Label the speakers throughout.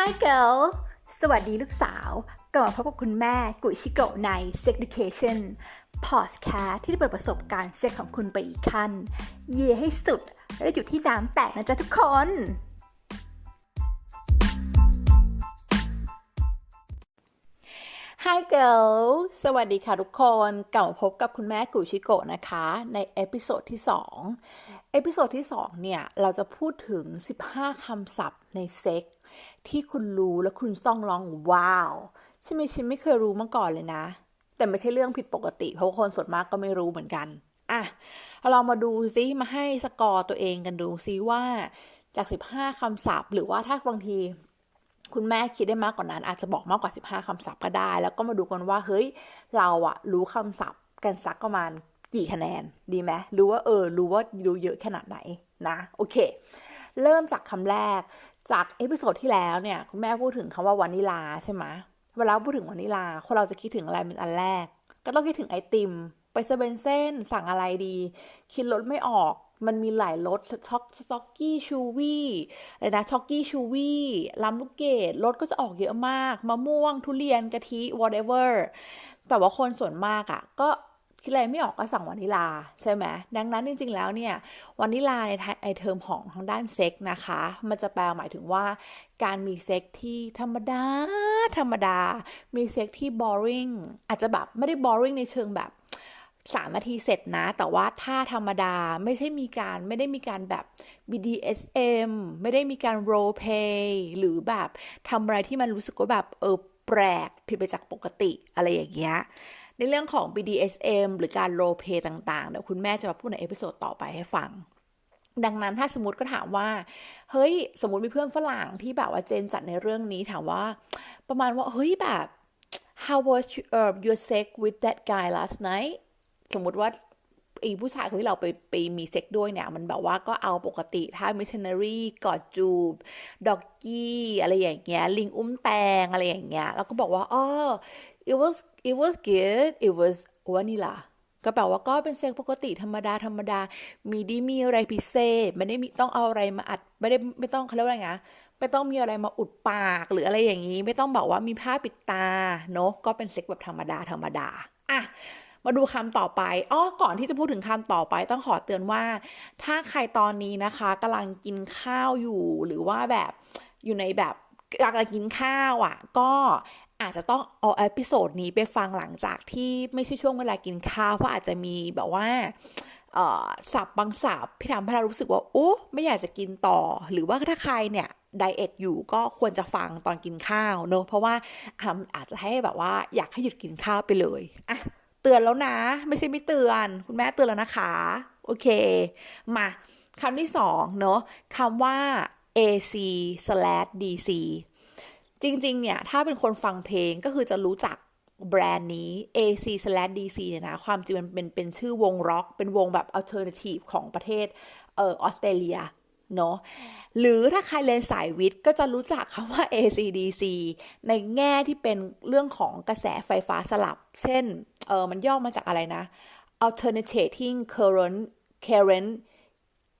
Speaker 1: Hi girl สวัสดีลูกสาวกลับมาพบกับคุณแม่กุยชิโกะใน Sex Education Podcast ที่จะเปิดประสบการณ์เซ็กของคุณไปอีกขั้น เย่ให้สุด และอยู่ที่น้ำแตกนะจ๊ะทุกคน Hi girl สวัสดีค่ะทุกคน กลับมาพบกับคุณแม่กุยชิโกะนะคะ ในเอพิโซดที่ 2 เอพิโซดที่ 2 เนี่ย เราจะพูดถึง 15 คำศัพท์ในเซ็ก ที่คุณรู้และคุณต้องร้องว้าวช่ไหมฉันไม่เคยรู้มาก่อนเลยนะ แต่ไม่ใช่เรื่องผิดปกติ เพราะคนส่วนมากก็ไม่รู้เหมือนกัน อะ เรามาดูซิมาให้สกอร์ตัวเองกันดูซิว่าจาก 15 คำศัพท์ หรือว่าถ้าบางทีคุณแม่คิดได้มากกว่านั้น อาจจะบอกมากกว่า 15 คำศัพท์ก็ได้ แล้วก็มาดูกันว่าเฮ้ยเราอะรู้คำศัพท์กันสักประมาณ กี่คะแนนดีไหมรู้ว่าเออรู้ว่ารู้เยอะขนาดไหนนะโอเค เริ่มจากคำแรกจากเอพิโซดที่แล้วเนี่ยคุณแม่พูดถึงคำว่าวานิลาใช่ไหมเวลาพูดถึงวานิลาคนเราจะคิดถึงอะไรเป็นอันแรก ก็ต้องคิดถึงไอติม ไปเซเว่นเส้นสั่งอะไรดี คิดรสไม่ออกมันมีหลายรสช็อกช็อกกี้ชูวี่อะไรนะช็อกกี้ชูวี่ลำลูกเกดรสก็จะออกเยอะมาก มะม่วง ทุเรียนกะทิ whatever แต่ว่าคนส่วนมากอะ่ะ ก็ คิดอะไรไม่ออกก็สั่งวานิลาใช่ไหมดังนั้นจริง ๆ แล้วเนี่ยวานิลาในไอเทอมของทางด้านเซ็กนะคะ มันจะแปลหมายถึงว่าการมีเซ็กที่ธรรมดา ธรรมดา มีเซ็กที่ boring อาจจะแบบไม่ได้ boring ในเชิงแบบสามนาทีเสร็จนะ แต่ว่าถ้าธรรมดาไม่ใช่มีการไม่ได้มีการแบบ BDSM ไม่ได้มีการ role play หรือแบบทำอะไรที่มันรู้สึกว่าแบบเออแปลกผิดไปจากปกติอะไรอย่างเงี้ย ในเรื่องของ BDSM หรือการ role play ต่างๆ เดี๋ยวคุณแม่จะมาพูดในเอพิโซดต่อไปให้ฟัง ดังนั้นถ้าสมมติก็ถามว่า เฮ้ย สมมติมีเพื่อนฝรั่งที่แบบว่าเจนจัดในเรื่องนี้ถามว่า ประมาณว่า เฮ้ยแบบ how was uh, your sex with that guy last night สมมติว่าอีผู้ชายคนที่เราไปไปมีเซ็กด้วยเนี่ย มันแบบว่าก็เอาปกติถ้า missionary กอดจูบ ดอกกี้ อะไรอย่างเงี้ย ลิงอุ้มแตงอะไรอย่างเงี้ย แล้วก็บอกว่าอ๋อ it was it was good it was vanilla ก็แปลว่าก็เป็นเซ็กปกติธรรมดาธรรมดา มีดีมีอะไรพิเศษไม่ได้มีต้องเอาอะไรมาอัด ไม่ได้ไม่ต้องเขาเรียกว่าไรนะไม่ต้องมีอะไรมาอุดปากหรืออะไรอย่างนี้ ไม่ต้องบอกว่ามีผ้าปิดตาเนาะก็เป็นเซ็กแบบธรรมดาธรรมดาอะมาดูคำต่อไป อ้อ ก่อนที่จะพูดถึงคำต่อไปต้องขอเตือนว่า ถ้าใครตอนนี้นะคะกำลังกินข้าวอยู่หรือว่าแบบอยู่ในแบบกำลังกินข้าวอะ ก็ อาจจะต้องเอาเอพิโซดนี้ไปฟังหลังจากที่ไม่ใช่ช่วงเวลากินข้าว เพราะอาจจะมีแบบว่าสับบางสับที่ทำให้เรารู้สึกว่าโอ้ไม่อยากจะกินต่อ หรือว่าถ้าใครเนี่ยไดเอทอยู่ก็ควรจะฟังตอนกินข้าวเนอะเพราะว่าอาจจะให้แบบว่าอยากให้หยุดกินข้าวไปเลยอะเตือนแล้วนะ ไม่ใช่ไม่เตือน คุณแม่เตือนแล้วนะคะ โอเค มาคำที่สองเนาะคำว่า AC slash DC จริง ๆ เนี่ย ถ้าเป็นคนฟังเพลงก็คือจะรู้จักแบรนด์นี้ AC/DC เนี่ยนะ ความจริงมันเป็นเป็นชื่อวงร็อก เป็นวงแบบ alternative ของประเทศเออออสเตรเลียเนาะหรือถ้าใครเรียนสายวิทย์ก็จะรู้จักคำว่า ACDC ในแง่ที่เป็นเรื่องของกระแสไฟฟ้าสลับ เช่นเออมันย่อมาจากอะไรนะ alternating current current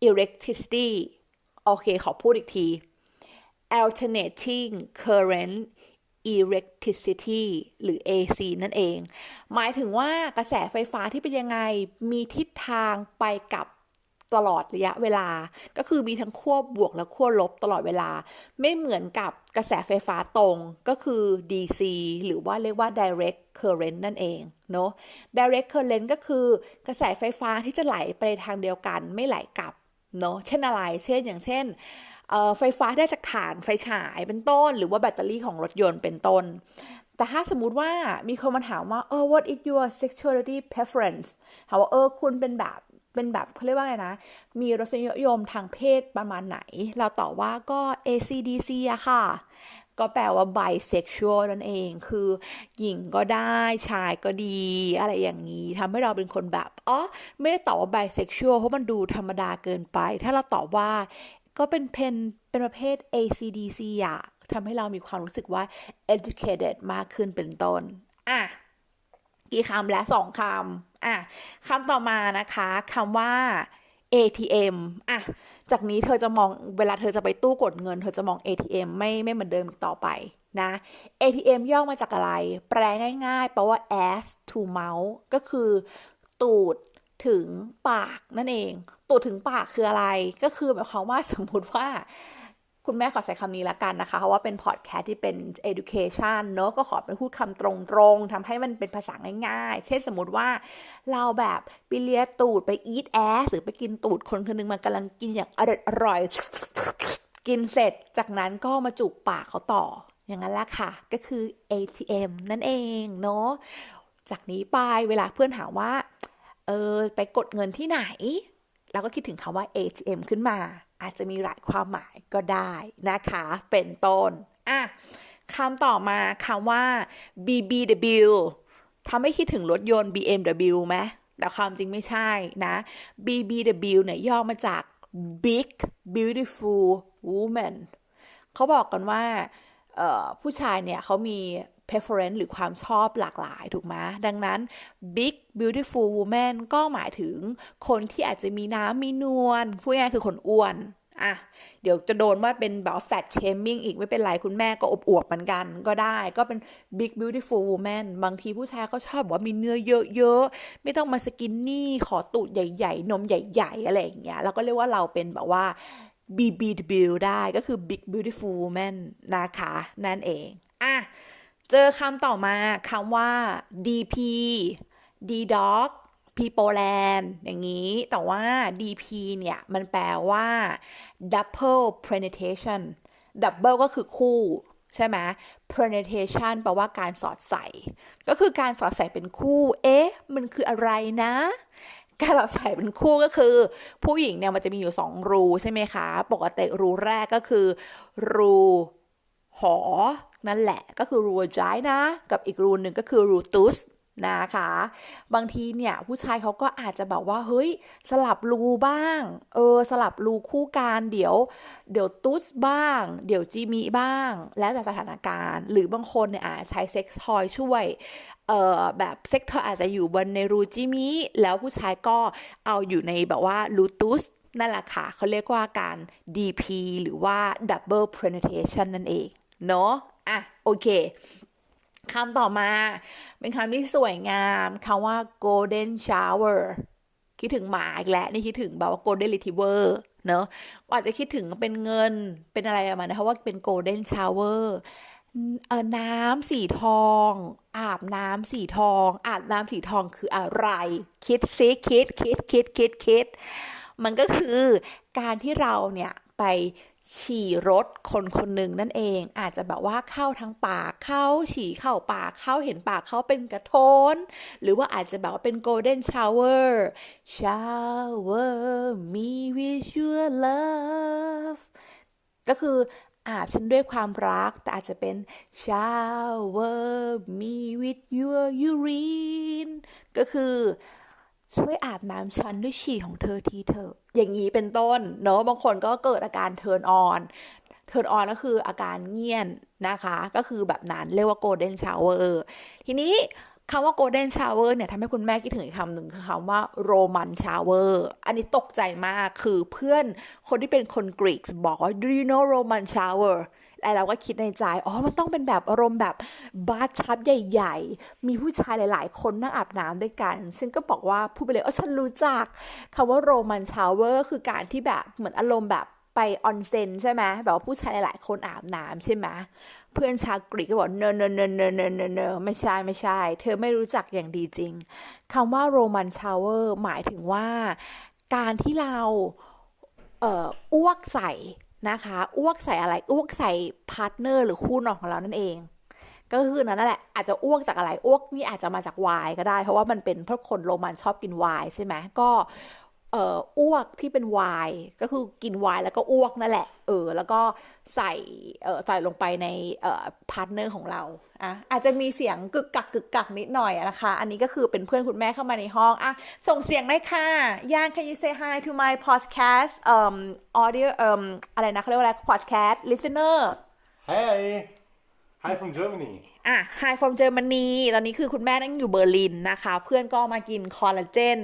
Speaker 1: electricity โอเค ขอพูดอีกที alternating current electricity หรือ AC นั่นเอง หมายถึงว่ากระแสไฟฟ้าที่เป็นยังไง มีทิศทางไปกับตลอดระยะเวลา ก็คือมีทั้งขั้วบวกและขั้วลบตลอดเวลา ไม่เหมือนกับกระแสไฟฟ้าตรงก็คือ DC หรือว่าเรียกว่า direct current นั่นเองเนาะ direct current ก็คือกระแสไฟฟ้าที่จะไหลไปทางเดียวกันไม่ไหลกลับเนาะ เช่นอะไร เช่นอย่างเช่น ไฟฟ้าได้จากฐานไฟฉายเป็นต้น หรือว่าแบตเตอรี่ของรถยนต์เป็นต้น แต่ถ้าสมมติว่ามีคนมาถามว่าเออ what is your sexuality preference ถามว่าเออคุณเป็นแบบเป็นแบบเขาเรียกว่าไงนะ มีรสนิยมทางเพศประมาณไหน เราตอบว่าก็ ACDC อะค่ะ ก็แปลว่า bisexual นั่นเอง คือหญิงก็ได้ชายก็ดี อะไรอย่างนี้ทำให้เราเป็นคนแบบ อ๋อ ไม่ได้ตอบว่า bisexual เพราะมันดูธรรมดาเกินไป ถ้าเราตอบว่า ก็เป็นเพนเป็นประเภท ACDC อะทำให้เรามีความรู้สึกว่า educated มากขึ้นเป็นต้น อะ กี่คำและสองคำ อะคำต่อมานะคะคำว่า ATM อะ จากนี้เธอจะมองเวลาเธอจะไปตู้กดเงิน เธอจะมอง ATM ไม่ไม่เหมือนเดิมต่อไปนะ ATM ย่อมาจากอะไร แปลง่ายๆ แปลว่า ass to mouth ก็คือตูด ถึงปากนั่นเองตูดถึงปากคืออะไรก็คือหมายความว่าสมมุติว่าคุณแม่ขอใช้คำนี้ละกันนะคะ เพราะว่าเป็นพอดแคสต์ที่เป็น education เนอะก็ขอเป็นพูดคำตรงๆทำให้มันเป็นภาษาง่ายๆ เช่นสมมติว่าเราแบบไปเลียตูดไป eat ass หรือไปกินตูดคนคนนึงมันกำลังกินอย่างอร่อยออยกินเสร็จจากนั้นก็มาจุกปากเขาต่อ อย่างนั้นละค่ะ ก็คือ ATM นั่นเองเนาะจากนี้ไปเวลาเพื่อนถามว่า เออ ไปกดเงินที่ไหน เราก็คิดถึงคำว่า ATM ขึ้นมา อาจจะมีหลายความหมายก็ได้นะคะ เป็นต้น อะคำต่อมาคำว่า BBW ทำให้คิดถึงรถยนต์ BMW ไหมแต่ความจริงไม่ใช่นะ BBW เนี่ยย่อมาจาก Big Beautiful Woman เขาบอกกันว่าผู้ชายเนี่ยเขามี preference หรือความชอบหลากหลายถูกไหมดังนั้น big beautiful woman ก็หมายถึงคนที่อาจจะมีน้ำมีนวลพูดง่ายคือคนอ้วนอะเดี๋ยวจะโดนว่าเป็นแบบ fat shaming อีกไม่เป็นไร คุณแม่ก็อบอวบเหมือนกันก็ได้ก็เป็น big beautiful woman บางทีผู้ชายก็ชอบบอกว่ามีเนื้อเยอะๆ ไม่ต้องมาสกินนี่ขอตูดใหญ่ๆ นมใหญ่ๆ อะไรอย่างเงี้ยเราก็เรียกว่าเราเป็นแบบว่า BBW ได้ก็คือ Big Beautiful Woman นะคะ นั่นเอง อะ เจอคำต่อมาคำว่า DP D Dog People Land อย่างนี้ แต่ว่า DP เนี่ย มันแปลว่า Double Penetration Double ก็คือคู่ใช่ไหม penetration แปลว่าการสอดใส่ ก็คือการสอดใส่เป็นคู่ เอ๊ะ มันคืออะไรนะ การเราใส่เป็นคู่ก็คือ ผู้หญิงเนี่ยมันจะมีอยู่สองรูใช่ไหมคะ ปกติรูแรกก็คือรู หอ นั่นแหละก็คือรูจายนะ กับอีกรูหนึ่งก็คือรูตุสนะคะ บางทีเนี่ยผู้ชายเขาก็อาจจะแบบว่าเฮ้ยสลับรูบ้าง เออสลับรูคู่กันเดี๋ยว เดี๋ยวตุสบ้าง เดี๋ยวจีมีบ้าง แล้วแต่สถานการณ์ หรือบางคนเนี่ยอาจใช้เซ็กซ์ทอยช่วย เอ่อแบบเซ็กทอยอาจจะอยู่บนในรูจิมีแล้วผู้ชายก็เอาอยู่ในแบบว่ารูตุสนั่นแหละค่ะเขาเรียกว่าการ DP หรือว่า Double Penetration นั่นเอง เนาะอะโอเคคำต่อมา เป็นคำที่สวยงามคำว่า golden shower คิดถึงหมาอีกแล้วนี่คิดถึงแบบว่า golden retriever เนอะอาจจะคิดถึงเป็นเงินเป็นอะไรประมาณนะเพราะว่าเป็น golden shower เออน้ำสีทอง อาบน้ำสีทอง อาบน้ำสีทองคืออะไร คิดซิคิดคิดคิดคิดคิด มันก็คือการที่เราเนี่ยไป ฉี่รถคนคนหนึ่งนั่นเอง อาจจะแบบว่าเข้าทางปากเข้าฉี่เข้าปากเข้าเห็นปากเขาเป็นกระโทน หรือว่าอาจจะแบบว่าเป็น golden shower shower me with your love ก็คืออาบฉันด้วยความรัก แต่อาจจะเป็น shower me with your urine ก็คือ ช่วยอาบน้ำฉันด้วยฉี่ของเธอทีเถอะ อย่างนี้เป็นต้น เนาะบางคนก็เกิดอาการเทิร์นออนเทิร์นออนก็คืออาการเงียนนะคะ ก็คือแบบนั้นเรียกว่าโกลเด้นชาวเวอร์ทีนี้คำว่า golden shower เนี่ยทำให้คุณแม่คิดถึงอีกคำหนึ่งคือคำว่า roman shower อันนี้ตกใจมากคือเพื่อนคนที่เป็นคนกรีกบอกว่า do you know roman shower เราก็คิดในใจ อ๋อ มันต้องเป็นแบบอารมณ์แบบบาร์ชับใหญ่ ๆ มีผู้ชายหลาย ๆ คนนั่งอาบน้ำด้วยกัน ซึ่งก็บอกว่าพูดไปเลยอ๋อฉันรู้จักคำว่าโรมันชาวเวอร์คือการที่แบบเหมือนอารมณ์แบบไปออนเซนใช่ไหมแบบว่าผู้ชายหลายๆคนอาบน้ำใช่ไหมเพื่อนชาวกรีกก็บอกเนอเนอเนอเนอเนอเนเนไม่ใช่ไม่ใช่ เธอไม่รู้จักอย่างดีจริงคำว่าโรมันชาวเวอร์หมายถึงว่า การที่เราเอ่ออ้วกใส่ นะคะอ้วกใส่อะไรอ้วกใส่พาร์ทเนอร์หรือคู่นอนของเรานั่นเอง ก็คือนั่นแหละอาจจะอ้วกจากอะไรอ้วกนี่อาจจะมาจากไวน์ก็ได้ เพราะว่ามันเป็นเพราะคนโรมันชอบกินไวน์ใช่ไหมก็ เอ่ออ้วกที่เป็นไวน์ก็คือกินไวน์แล้วก็อ้วกนั่นแหละ เออ แล้วก็ใส่เอ่อใส่ลงไปในเอ่อพาร์ทเนอร์ของเราอะอาจจะมีเสียงกึกกักกึกกักนิดหน่อยนะคะ อันนี้ก็คือเป็นเพื่อนคุณแม่เข้ามาในห้องอะส่งเสียงได้ค่ะย่าน can you say hi to my podcast um audio um อะไรนะเขาเรียกว่าอะไร podcast listener
Speaker 2: Hey, hi from Germany.
Speaker 1: อะ Hi from Germany ตอนนี้คือคุณแม่นั่งอยู่เบอร์ลินนะคะ เพื่อนก็มากินคอลลาเจน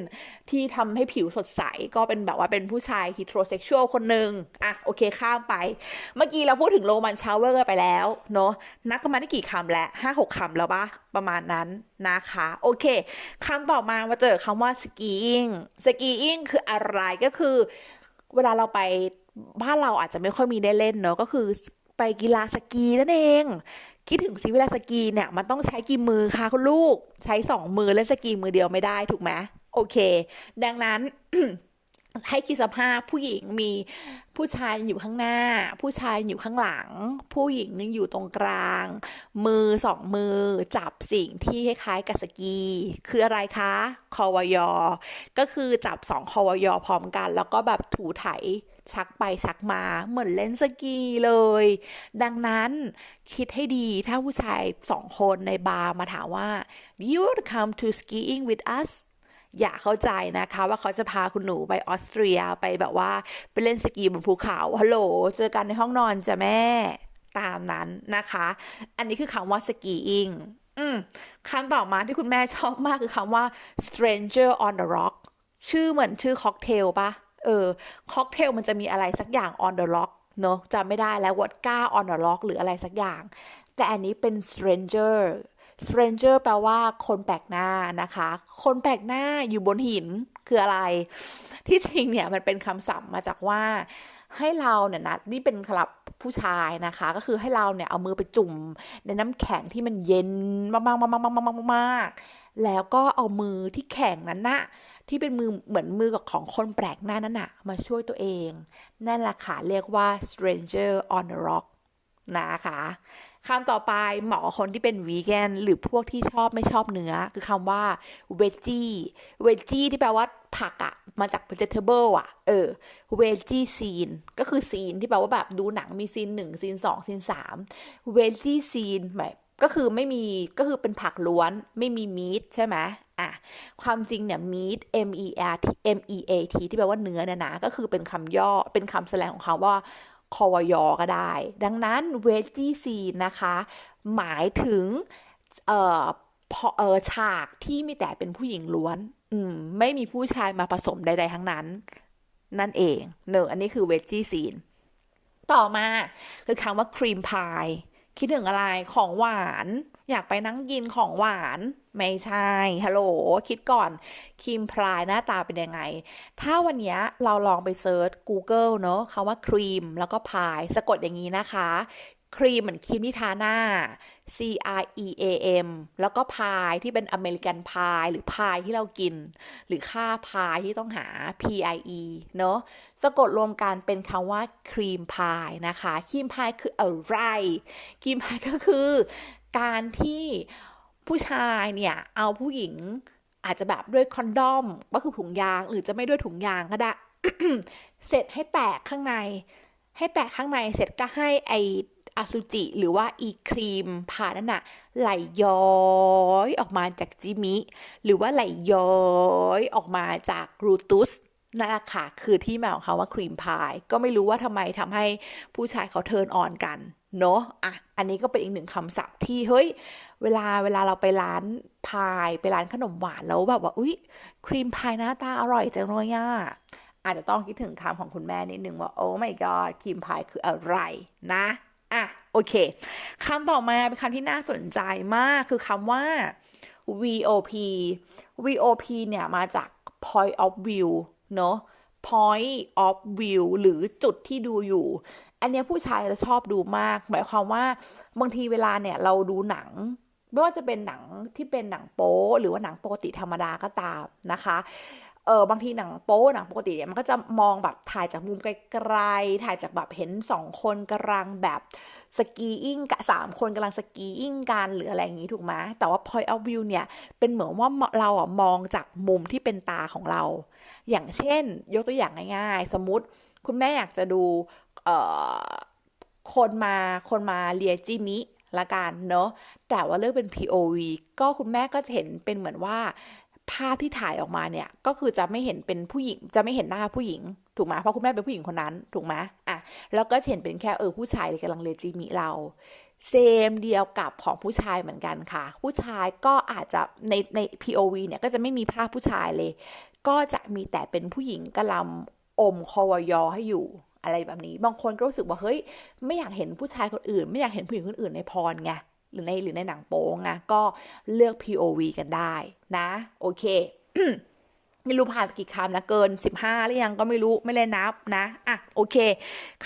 Speaker 1: ที่ทำให้ผิวสดใส ก็เป็นแบบว่าเป็นผู้ชายฮิโทรเซ็กชวลคนหนึ่งอะ โอเคข้ามไป เมื่อกี้เราพูดถึงโรมันชาวเวอร์ไปแล้ว เนาะนับกันมาได้กี่คำแล้วห้าหกคำแล้วปะประมาณนั้นนะคะ โอเคคำต่อมามาเจอคำว่าสกีอิงสกีอิงคืออะไรก็คือ เวลาเราไปบ้านเราอาจจะไม่ค่อยมีได้เล่นเนาะก็คือไปกีฬาสกีนั่นเอง คิดถึงสิเวลาสกีเนี่ยมันต้องใช้กี่มือคะคุณลูก ใช้สองมือเล่นสกีมือเดียวไม่ได้ถูกไหมโอเค ดังนั้นให้คิดสภาพผู้หญิงมีผู้ชายอยู่ข้างหน้า ผู้ชายอยู่ข้างหลัง ผู้หญิงอยู่ตรงกลาง มือสองมือจับสิ่งที่คล้ายๆกับสกี คืออะไรคะคอวยอก็คือจับสองคอวยอพร้อมกัน แล้วก็แบบถูไถ ชักไปชักมาเหมือนเล่นสกีเลย ดังนั้นคิดให้ดีถ้าผู้ชายสองคนในบาร์มาถามว่า you want to come to skiing with us อย่าเข้าใจนะคะว่าเขาจะพาคุณหนูไปออสเตรียไปแบบว่าไปเล่นสกีบนภูเขาฮัลโหลเจอกันในห้องนอนจ้ะแม่ตามนั้นนะคะ อันนี้คือคำว่าสกีอิงคำต่อมาที่คุณแม่ชอบมากคือคำว่า stranger on the rock ชื่อเหมือนชื่อค็อกเทลปะ เออค็อกเทลมันจะมีอะไรสักอย่าง on the rock เนอะจำไม่ได้แล้ววอดก้า on the rock หรืออะไรสักอย่าง แต่อันนี้เป็น stranger stranger แปลว่าคนแปลกหน้านะคะ คนแปลกหน้าอยู่บนหินคืออะไร ที่จริงเนี่ยมันเป็นคำศัพท์มาจากว่าให้เราเนี่ยนะนี่เป็นคำับผู้ชายนะคะ ก็คือให้เราเนี่ยเอามือไปจุ่มในน้ำแข็งที่มันเย็นมากๆๆๆๆๆๆ แล้วก็เอามือที่แข็งนั้นนะที่เป็นมือเหมือนมือกับของคนแปลกหน้านั้นนะมาช่วยตัวเอง นั่นแหละค่ะเรียกว่า stranger on the rock นะคะคำต่อไปเหมาะคนที่เป็นวีแกนหรือพวกที่ชอบไม่ชอบเนื้อ คือคำว่า veggie veggie ที่แปลว่าผักอะมาจาก vegetable อะเออ veggie scene ก็คือซีนที่แปลว่าแบบดูหนังมีซีนหนึ่งซีนสองซีนสาม veggie scene แบบ ก็คือไม่มีก็คือเป็นผักล้วนไม่มีมีทใช่ไหมอะความจริงเนี่ย meat m e a t m e a t ที่แปลว่าเนื้อเนี่ยนะก็คือเป็นคำย่อเป็นคำแสดงของเขาว่าคอวยอก็ได้ ดังนั้นเวจี้ซีนนะคะ หมายถึงเอ่อเออฉากที่มีแต่เป็นผู้หญิงล้วน อืม ไม่มีผู้ชายมาผสมใด ๆ ทั้งนั้น นั่นเองเนอะอันนี้คือเวจี้ซีน ต่อมาคือคำว่าครีมพาย คิดถึงอะไรของหวาน อยากไปนั่งกินของหวาน ไม่ใช่ฮัลโหลคิดก่อนครีมพรายหน้าตาเป็นยังไง ถ้าวันนี้เราลองไปเซิร์ช Google เนอะคำว่าครีมแล้วก็พาย สะกดอย่างนี้นะคะ ครีมเหมือนครีมที่ทาหน้า C R E A M แล้วก็พายที่เป็นอเมริกันพายหรือพายที่เรากิน หรือค่าพายที่ต้องหา P I E เนอะสะกดรวมกันเป็นคำว่าครีมพายนะคะ ครีมพายคืออะไร ครีมพายก็คือ การที่ผู้ชายเนี่ย เอาผู้หญิงอาจจะแบบด้วยคอนดอมก็คือถุงยาง หรือจะไม่ด้วยถุงยางก็ได้เสร็จให้แตกข้างใน ให้แตกข้างในเสร็จก็ให้ไออสุจิหรือว่าอีครีมผ่านั่นน่ะไหลย้อยออกมาจากจิมิ หรือว่าไหลย้อยออกมาจากรูตุสนั่นแหละค่ะคือที่มาของเขาว่าครีมพาย ก็ไม่รู้ว่าทำไมทำให้ผู้ชายเขาเทิร์นออนกัน เนาะอะอันนี้ก็เป็นอีกหนึ่งคำศัพท์ที่เฮ้ย เวลาเวลาเราไปร้านพายไปร้านขนมหวานแล้วแบบว่าอุ๊ยครีมพายหน้าตาอร่อยจังเลยอะ อาจจะต้องคิดถึงคำของคุณแม่นิดนึงว่า โอ้ my god ครีมพายคืออะไรนะอะโอเคคำต่อมาเป็นคำที่น่าสนใจมากคือคำว่า VOP VOP เนี่ยมาจาก point of view เนาะ point of view หรือจุดที่ดูอยู่ อันนี้ผู้ชายจะชอบดูมาก หมายความว่าบางทีเวลาเนี่ยเราดูหนังไม่ว่าจะเป็นหนังที่เป็นหนังโป๊หรือว่าหนังปกติธรรมดาก็ตามนะคะ เออบางทีหนังโป๊หนังปกติเนี่ยมันก็จะมองแบบถ่ายจากมุมไกลๆถ่ายจากแบบเห็นสองคนกำลังแบบสกีอิงกับสามคนกำลังสกีอิงกันหรืออะไรอย่างนี้ถูกไหมแต่ว่า point of view เนี่ยเป็นเหมือนว่าเราอะมองจากมุมที่เป็นตาของเรา อย่างเช่น ยกตัวอย่างง่ายๆ สมมติคุณแม่อยากจะดูคนมาคนมาเรียจิมิละกันเนาะแต่ว่าเลือกเป็น POV ก็คุณแม่ก็จะเห็นเป็นเหมือนว่า ภาพที่ถ่ายออกมาเนี่ยก็คือจะไม่เห็นเป็นผู้หญิง จะไม่เห็นหน้าผู้หญิง ถูกไหมเพราะคุณแม่เป็นผู้หญิงคนนั้นถูกไหมอะแล้วก็เห็นเป็นแค่เออผู้ชายกำลังเลจีมิเราเซมเดียวกับของผู้ชายเหมือนกันค่ะ ผู้ชายก็อาจจะในใน POV เนี่ยก็จะไม่มีภาพผู้ชายเลย ก็จะมีแต่เป็นผู้หญิงกำลังอมคอวยอให้อยู่อะไรแบบนี้ บางคนก็รู้สึกว่าเฮ้ยไม่อยากเห็นผู้ชายคนอื่น ไม่อยากเห็นผู้หญิงคนอื่นในพรไง หรือในหรือในหนังโป้งนะก็เลือก POV กันได้นะ โอเคไม่รู้ผ่านไปกี่คำนะเกิน 15 หรือยังก็ไม่รู้ไม่เลยนับนะอะโอเค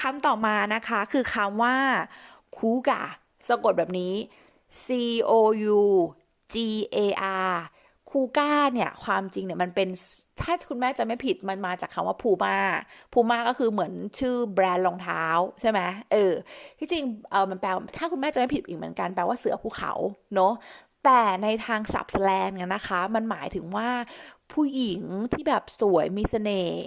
Speaker 1: คำต่อมานะคะ คือคำว่าคูกะสะกดแบบนี้ C O U G A R คูก้าเนี่ยความจริงเนี่ยมันเป็นถ้าคุณแม่จะไม่ผิดมันมาจากคำว่าพูมาพูมาก็คือเหมือนชื่อแบรนด์รองเท้าใช่ไหมเออที่จริงเออมันแปลถ้าคุณแม่จะไม่ผิดอีกเหมือนกันแปลว่าเสือภูเขาเนาะแต่ในทางสับสแลงเนี่ยนะคะ มันหมายถึงว่าผู้หญิงที่แบบสวยมีเสน่ห์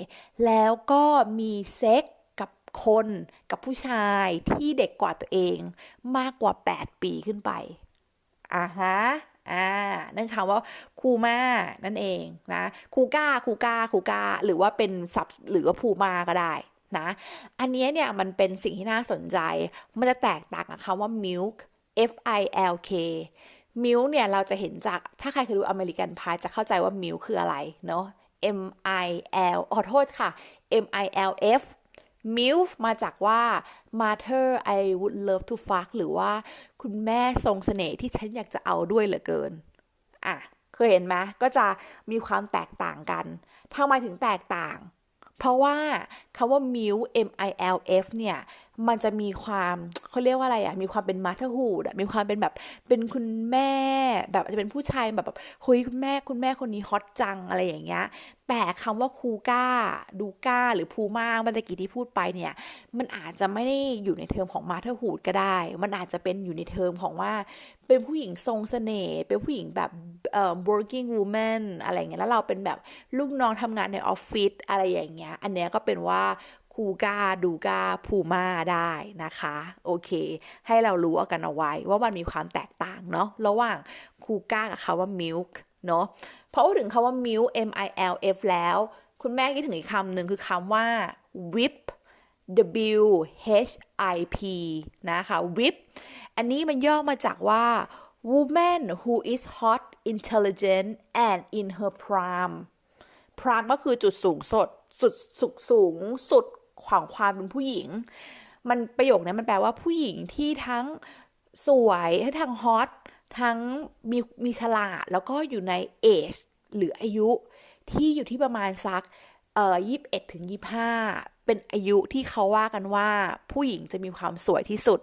Speaker 1: แล้วก็มีเซ็กกับคนกับผู้ชายที่เด็กกว่าตัวเองมากกว่า 8 ปีขึ้นไปอ่าฮะ อ่านั่นคำว่าคูมานั่นเองนะคูก้าคูก้าคูก้าหรือว่าเป็นสับหรือว่าพูมาก็ได้นะอันนี้เนี่ยมันเป็นสิ่งที่น่าสนใจ มันจะแตกต่างกับคำว่า milk F I L K มิลเนี่ยเราจะเห็นจากถ้าใครเคยดูอเมริกันพายจะเข้าใจว่ามิลคืออะไรเนาะ M I L ขอโทษค่ะ M I L F MILF มาจากว่า Mother I would love to fuck หรือว่าคุณแม่ทรงเสน่ห์ที่ฉันอยากจะเอาด้วยเหลือเกิน อะ เคยเห็นไหมก็จะมีความแตกต่างกันทำไมถึงแตกต่าง เพราะว่าคำว่า MILF M I L F เนี่ย มันจะมีความเขาเรียกว่าอะไรอะมีความเป็นมาเธอร์ฮูดอะมีความเป็นแบบเป็นคุณแม่ แบบอาจจะเป็นผู้ชายแบบแบบคุยคุณแม่คุณแม่คนนี้ฮอตจังอะไรอย่างเงี้ย แต่คำว่าคูก้า ดูก้า หรือพูมาเมื่อกี้ที่พูดไปเนี่ย มันอาจจะไม่ได้อยู่ในเทอมของมาเธอร์ฮูดก็ได้ มันอาจจะเป็นอยู่ในเทอมของว่า เป็นผู้หญิงทรงเสน่ห์เป็นผู้หญิงแบบเอ่อ working woman อะไรเงี้ยแล้วเราเป็นแบบลูกน้องทำงานในออฟฟิศอะไรอย่างเงี้ย อันเนี้ยก็เป็นว่า คูกาดูกาพูมาได้นะคะ โอเค ให้เรารู้กันเอาไว้ว่ามันมีความแตกต่างเนาะระหว่างคูกากับคาว่า milk เนาะพอพูดถึงคาว่า milk M I L F แล้ว คุณแม่คิดถึงอีกคำหนึ่งคือคำว่า whip W H I P นะคะ whip อันนี้มันย่อมาจากว่า woman who is hot intelligent and in her prime prime ก็คือจุดสูงสดสุดสุดสูงสุด ของความเป็นผู้หญิง มันประโยคนี้มันแปลว่าผู้หญิงที่ทั้งสวยทั้งฮอตทั้งมีมีฉลาดแล้วก็อยู่ในเอจหรืออายุที่อยู่ที่ประมาณสักเอ่อยี่สิบเอ็ดถึงยี่ห้าเป็นอายุที่เขาว่ากันว่าผู้หญิงจะมีความสวยที่สุด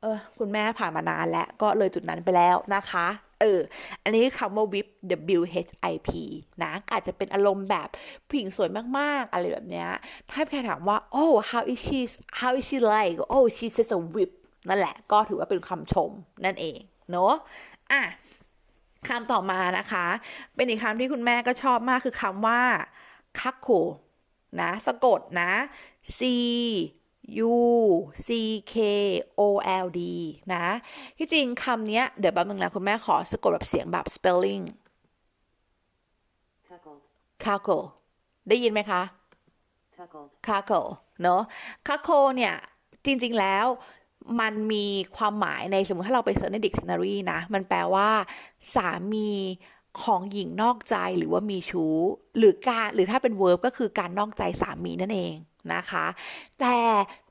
Speaker 1: เออคุณแม่ผ่านมานานแล้วก็เลยจุดนั้นไปแล้วนะคะ เออ อันนี้คำว่า whip W H I P นะ อาจจะเป็นอารมณ์แบบผู้หญิงสวยมากๆ อะไรแบบเนี้ยถ้าใครถามว่า oh how is she how is she like oh she's just a whip นั่นแหละก็ถือว่าเป็นคำชมนั่นเอง เนาะอะคำต่อมานะคะ เป็นอีกคำที่คุณแม่ก็ชอบมากคือคำว่าคักโคนะ สะกดนะ C U C K O L D นะ ที่จริงคำนี้เดี๋ยวแป๊บนึงนะคุณแม่ขอสะกดแบบเสียงแบบ spelling cackle ได้ยินไหมคะ cackle เนอะ cackle เนี่ย จริง ๆ แล้วมันมีความหมายในสมมติถ้าเราไปเสิร์ชใน dictionary นะ มันแปลว่า สามี ของหญิงนอกใจหรือว่ามีชู้ หรือการหรือถ้าเป็น verb ก็คือการนอกใจสามีนั่นเองนะคะ แต่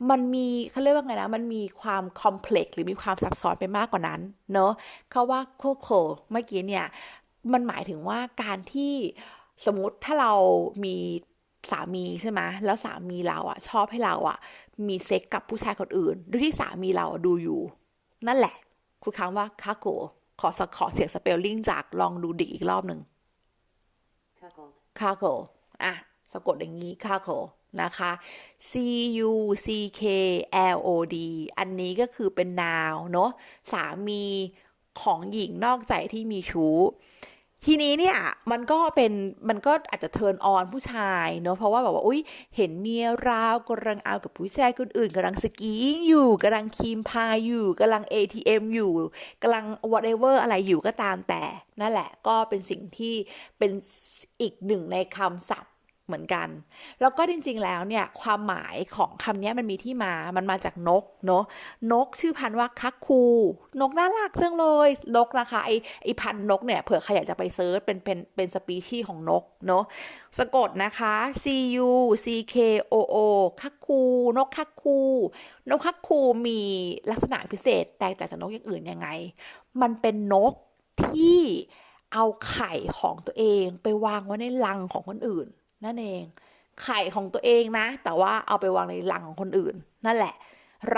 Speaker 1: มันมีเขาเรียกว่าไงนะ มันมีความคอมเพล็กซ์หรือมีความซับซ้อนไปมากกว่านั้น เนาะเขาว่าโคโคเมื่อกี้เนี่ย มันหมายถึงว่าการที่สมมติถ้าเรามีสามีใช่ไหมแล้วสามีเราอะ ชอบให้เราอะ มีเซ็กกับผู้ชายคนอื่นโดยที่สามีเราดูอยู่ นั่นแหละ คือคำว่าคาโก ขอสขอเสียงสเปลลิ่งจากลองดูดิอีกรอบหนึ่งคาโกอะ สะกดอย่างนี้คาโกนะคะ C U C K L O D อันนี้ก็คือเป็นนาวเนาะสามีของหญิงนอกใจที่มีชู้ ทีนี้เนี่ยมันก็เป็นมันก็อาจจะเทิร์นออนผู้ชายเนอะเพราะว่าแบบว่าอุ้ยเห็นเมียราวกำลังเอากับผู้ชายคนอื่นกำลังสกีอยู่กำลังคีมพายอยู่กำลัง ATM อยู่กำลัง whatever อะไรอยู่ก็ตามแต่ นั่นแหละก็เป็นสิ่งที่เป็นอีกหนึ่งในคำศัพท์ เหมือนกัน แล้วก็จริงๆแล้วเนี่ยความหมายของคำนี้มันมีที่มา มันมาจากนกเนาะนกชื่อพันธุ์ว่าคักคู นกน่ารักเสื่องเลยนกนะคะไอไอพันธุ์นกเนี่ยเผื่อใครอยากจะไปเซิร์ชเป็นเป็นเป็นสปีชีส์ของนกเนาะสะกดนะคะ C U C K O O คักคู นกคักคู นกคักคูมีลักษณะพิเศษแตกต่างจากนกอย่างอื่นยังไง มันเป็นนกที่เอาไข่ของตัวเองไปวางไว้ในรังของคนอื่น นั่นเอง ไข่ของตัวเองนะ แต่ว่าเอาไปวางในรังของคนอื่น นั่นแหละ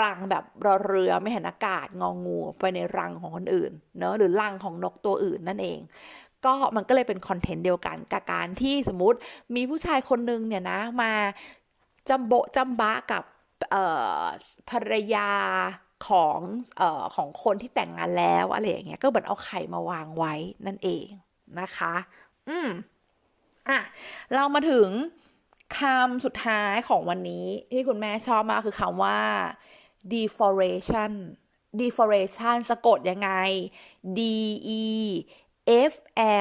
Speaker 1: รังแบบรอเรือไม่เห็นอากาศงองูไปในรังของคนอื่นเนอะหรือรังของนกตัวอื่นนั่นเองก็มันก็เลยเป็นคอนเทนต์เดียวกันกับการที่สมมติมีผู้ชายคนนึงเนี่ยนะมาจำโบจำบะกับภรรยาของออของคนที่แต่งงานแล้วอะไรอย่างเงี้ยก็เหมือนเอาไข่มาวางไว้นั่นเองนะคะ อืม อะเรามาถึงคำสุดท้ายของวันนี้ที่คุณแม่ชอบมากคือคำว่า deforestation deforestation สะกดยังไง d e f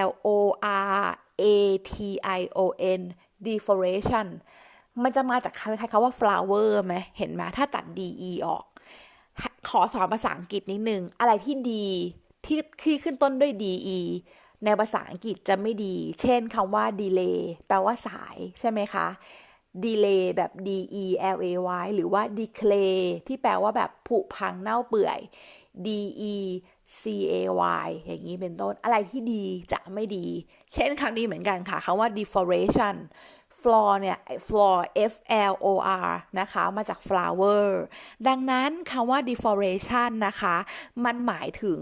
Speaker 1: l o r a t i o n deforestation มันจะมาจากคำคล้ายๆว่า flower ไหมเห็นไหมถ้าตัด de ออก ขอสอนภาษาอังกฤษนิดนึง อะไรที่ดีที่ที่ขึ้นต้นด้วย de ในภาษาอังกฤษจะไม่ดี เช่นคำว่า delay แปลว่าสายใช่ไหมคะ delay แบบ d e l a y หรือว่า decay ที่แปลว่าแบบผุพังเน่าเปื่อย d e c a y อย่างนี้เป็นต้น อะไรที่ดีจะไม่ดี เช่นคำนี้เหมือนกันค่ะคำว่า deforestation floor เนี่ย floor f l o r นะคะ มาจาก flower ดังนั้นคำว่า deforestation นะคะ มันหมายถึง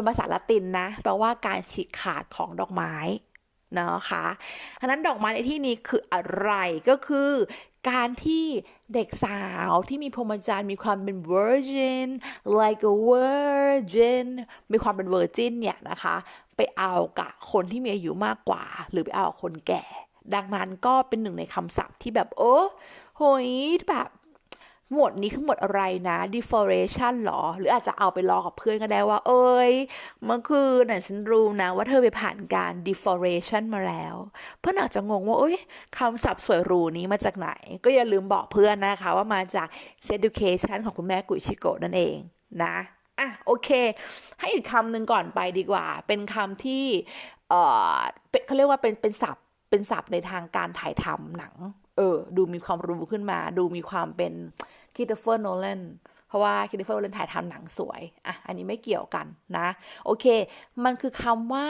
Speaker 1: เป็นภาษาละตินนะแปลว่าการฉีกขาดของดอกไม้นะคะอันนั้นดอกไม้ในที่นี้คืออะไรก็คือ การที่เด็กสาวที่มีพรหมจรรย์มีความเป็น virgin like a virgin มีความเป็น virgin เนี่ยนะคะ ไปเอากับคนที่มีอายุมากกว่า หรือไปเอาคนแก่ ดังนั้นก็เป็นหนึ่งในคำศัพท์ที่แบบ โอ้โหยแบบ หมวดนี้คือหมวดอะไรนะ deforestation หรอ หรืออาจจะเอาไปลอกับเพื่อนก็ได้ว่า เอ้ย เมื่อคืนน่ะฉันรู้นะ ว่าเธอไปผ่านการ deforestation มาแล้ว เพื่อนอาจจะงงว่าเอ้ยคำศัพท์สวยรูนี้มาจากไหน ก็อย่าลืมบอกเพื่อนนะคะ ว่ามาจาก education ของคุณแม่กุยชิโกะนั่นเองนะอะโอเค ให้อีกคำหนึ่งก่อนไปดีกว่า เป็นคำที่ เออเขาเรียกว่าเป็นเป็นศัพท์เป็นศัพท์ในทางการถ่ายทำหนังเออ ดูมีความรู้ขึ้นมา ดูมีความเป็น คิดเฟอร์โนแลนเพราะว่าคิดเฟอร์โนแลนถ่ายทำหนังสวยอะอันนี้ไม่เกี่ยวกันนะ โอเค มันคือคำว่า